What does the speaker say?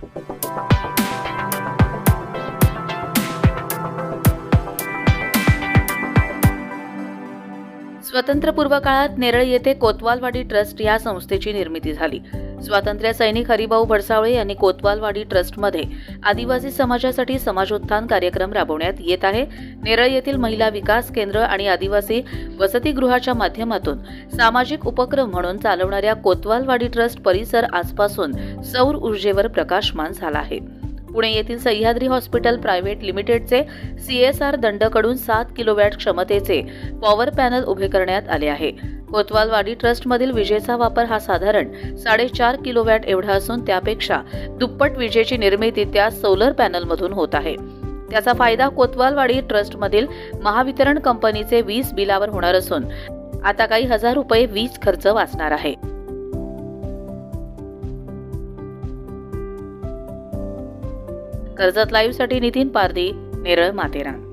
स्वतंत्रपूर्व काळात नेरळ येथे कोतवालवाडी ट्रस्ट या संस्थेची निर्मिती झाली. स्वातंत्र्य सैनिक हरिभाऊ भडसावळे यांनी कोतवालवाडी ट्रस्टमध्ये आदिवासी समाजासाठी समाजोत्थान कार्यक्रम राबवण्यात येत आहे. नेरळ येथील महिला विकास केंद्र आणि आदिवासी वसतिगृहाच्या माध्यमातून सामाजिक उपक्रम म्हणून चालवणाऱ्या कोतवालवाडी ट्रस्ट परिसर आजपासून सौर ऊर्जेवर प्रकाशमान झाला आहे. पुणे येथील सह्याद्री हॉस्पिटल प्रायव्हेट लिमिटेडचे सीएसआर दंडकडून सात किलोवॅट क्षमतेचे पॉवर पॅनल उभे करण्यात आले आहे. कोतवालवाडी ट्रस्टमधील विजेचा वापर हा साधारण साडेचार किलोवॅट एवढा असून त्यापेक्षा दुप्पट विजेची निर्मिती त्या सोलर पॅनलमधून होत आहे. त्याचा फायदा कोतवालवाडी ट्रस्टमधील महावितरण कंपनीचे वीज बिलावर होणार असून आता काही हजार रुपये वीज खर्च वाचणार आहे. कर्जत लाईव्हसाठी नितीन पारदी नेरळ माथेरान.